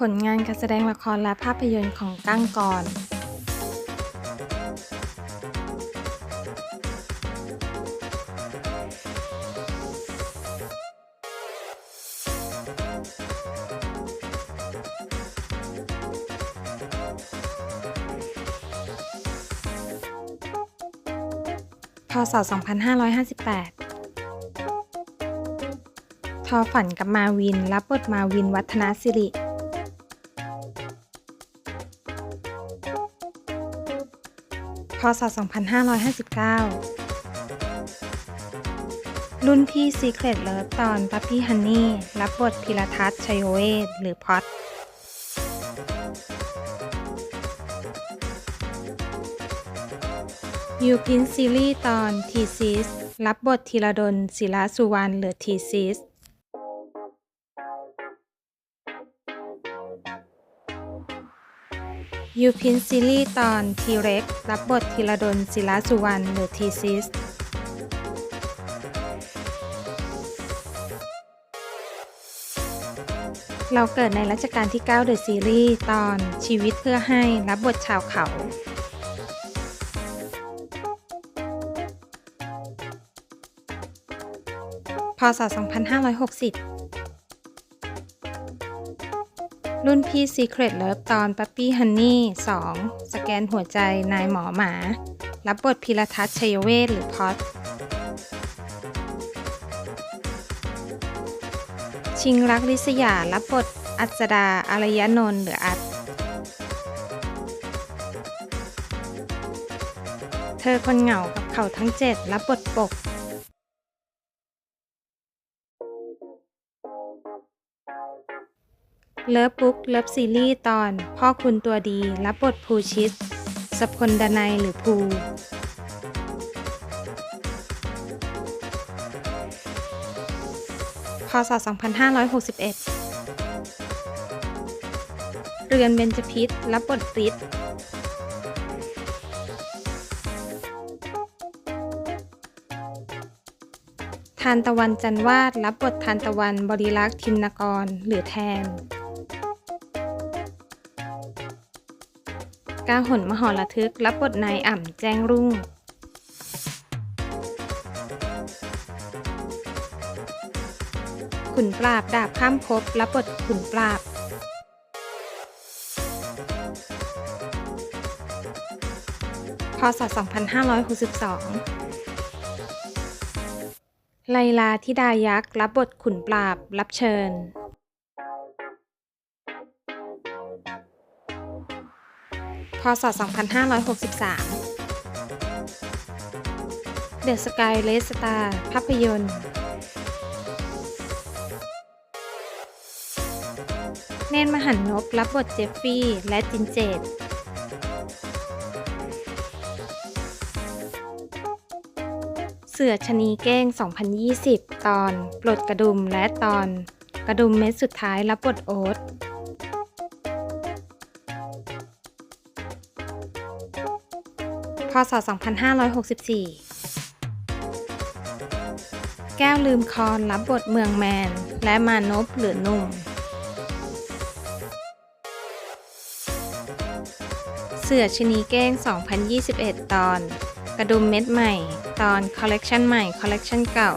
ผลงานการแสดงละครและภาพยนตร์ของก้างกรพศ 2558 ทอฝันกับมาวิน รับบทมาวินวัฒนสิริ พศ 2559 รุ่นพี่ Secret Love ตอนปัปปี้ฮันนี่รับบทพิรทัศน์ชัยเวทหรือพอดยูพินซีรีส์ตอนทีซิสรับบทธีรดลศิลาสุวรรณหรือทีซิส ยูพินซีรีส์ตอนทีเร็กรับบทธีรดลศิลาสุวรรณหรือทีซิส เราเกิดในรัชกาลที่ 9 เดอะซีรีส์ตอนชีวิตเพื่อให้รับบทชาวเขา พศ 2560 รุ่นพี่ Secret Love ตอนปั๊ปปี้ฮันนี่2สแกนหัวใจนายหมอหมา รับบทพิรทัศน์ชัยเวทหรือพอดชิงรักลิศยา รับบทอัศดาอารยนนท์หรืออัดเธอคนเหงากับเขาทั้งเจ็ดรับบทปก เลิฟบุ๊กเลิฟซีรีส์ตอน พ่อคุณตัวดี รับบทภูชิตสพลดนัยหรือภูพศ 2561 เรือนเบญจพิษรับบทริศทานตะวันจันวาดรับบททานตะวันบริลักษ์ทินนกร หรือแทน กาหนมหรทึกรับบทนายอ่ำแจ้งรุ่ง ขุนปราบดาบข้ามภพรับบทขุนปราบ พศ 2562 ไลลาธิดายักษ์รับบทขุนปราบ รับเชิญ พศ 2563เดอะสกายเลสตาร์ภาพยนตร์ เนนมหันนบรับบทเจฟฟี่และจินเจตเสือชะนีเก้ง 2020 ตอน ปลดกระดุมและตอน กระดุมเม็ดสุดท้ายรับบทโอ๊ต พศ 2564 แก้วลืมคอนรับบทเมืองแมน และมานพหรือนุ่ม เสือชนีเก้ง 2021 ตอน กระดุมเม็ดใหม่ ตอนคอลเลกชันใหม่คอลเลกชันเก่า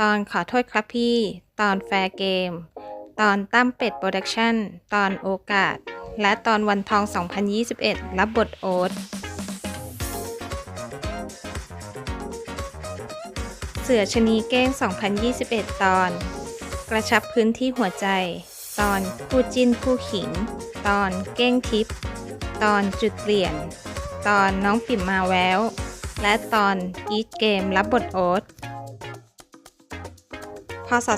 ตอนขอโทษครับพี่ ตอนแฟร์เกม ตอนตั้มเป็ดโปรดักชันตอนโอกาส และตอนวันทอง 2021 รับบทโอ๊ต เสือชนีเก้ง 2021 ตอน กระชับพื้นที่หัวใจ ตอนคู่จิ้นคู่ขิง ตอนเก้งทิพย์ตอนจุดเปลี่ยน ตอนน้องปิ่มมาแววและตอนอีทเกมรับบทโอ๊ตพศ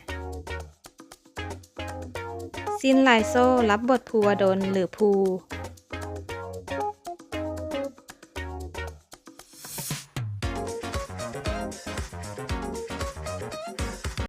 2565ซินไลโซรับบทภูวดลหรือภู